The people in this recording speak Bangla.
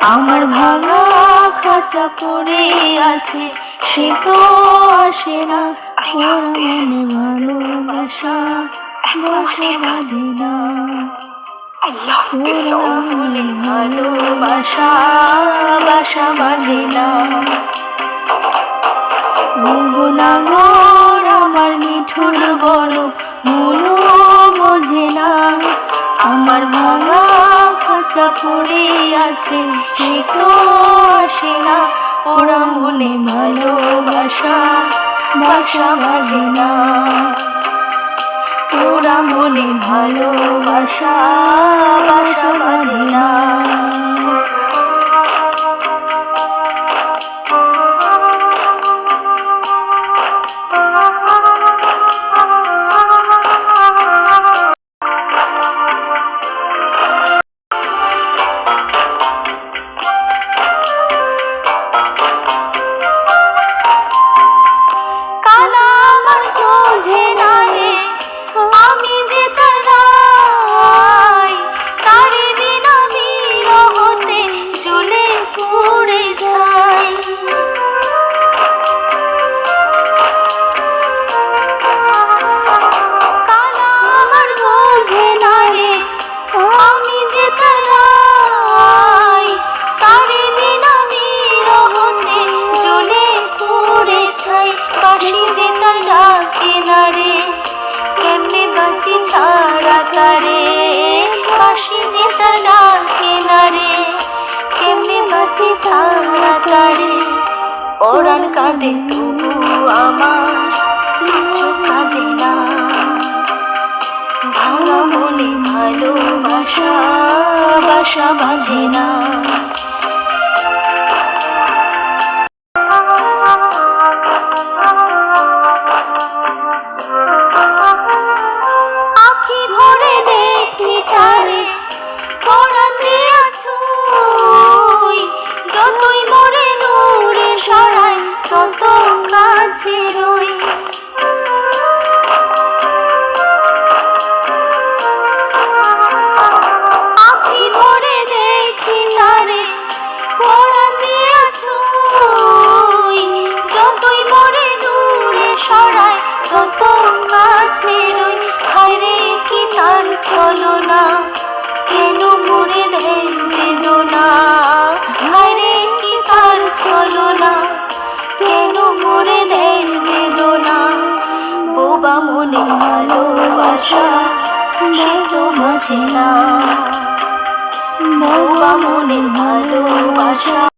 আমার ভাঙা খাঁচা পড়ে আছে সে তো আসে না। ওরা মনে ভালোবাসা বাসা বাঁধে না। ভালোবাসা বাসা বাঁধে না। আমার মিঠুর বড় মনো পড়ে আছে সে তো আসে না। ওরা মনে ভালোবাসা, বাসা বাঁধে না। ওরা মনে ভালোবাসা, বাসা বাঁধে না। বাঁচি ছাড়া তারে কাশি যে তার ডাকে না কেমনে বাঁচি ছাড়া তারে ওরান কাঁদে তবু আমার, কিছু কাঁদে না। ভাঙা মনে ভালোবাসা, বাসা বাঁধে না। কাছে রই। আখি ভরে দেখি তারে পড়াতে আছো যতই মরে দূরে হায়রে কি তার চলো বোবা মনে ভালোবাসা তো বোঝে না। বোবা মনে ভালোবাসা।